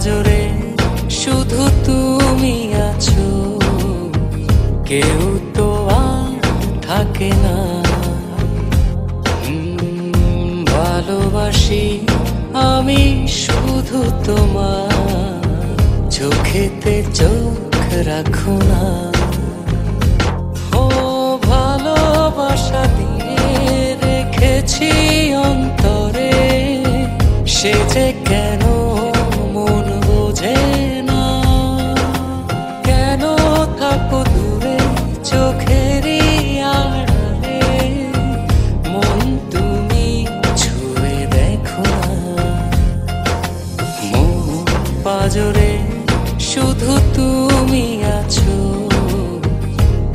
পাজরে শুধু তুমি আছো। কেউ তো আর থাকে না। ভালোবাসি আমি শুধু তোমার। চোখেতে চোখ রাখো না। ও, ভালোবাসা দিয়ে রেখেছি অন্তরে। সে যে কেন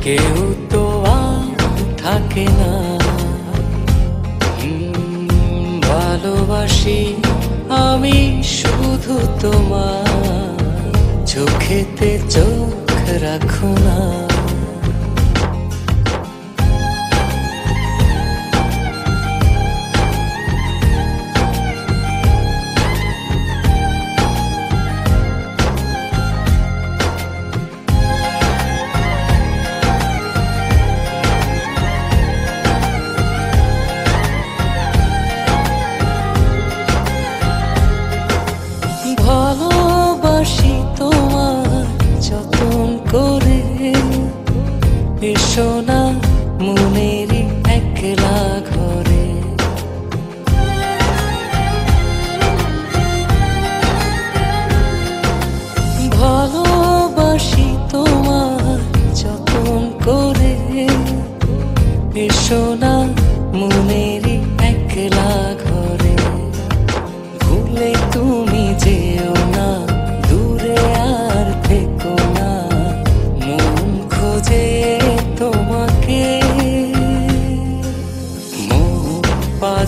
কেউ তো থাকে না। ভালোবাসি আমি শুধু তোমার চোখেতে চোখ রাখো না।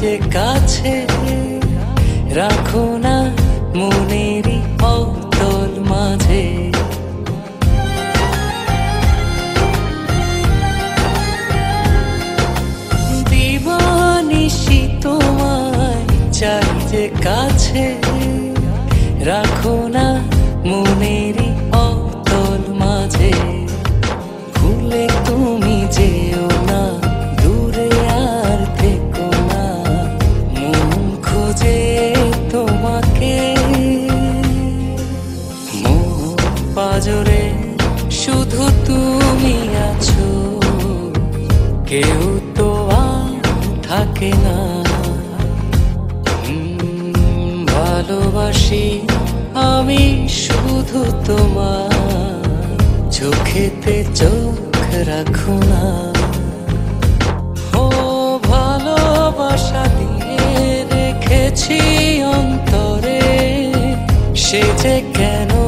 যে কাছে রাখো না মনেরই অতল মাঝে। দিবানিশি তোমায় চাই যে কাছে রাখো না মনেরই অতল মাঝে। ভুলে তুমি পাজরে শুধু তুমি আছো। কেউ তো থাকে না। ভালোবাসি আমি শুধু তোমার। চোখেতে চোখ রাখো না। ও, ভালোবাসা দিয়ে রেখেছি অন্তরে। সে যে কেন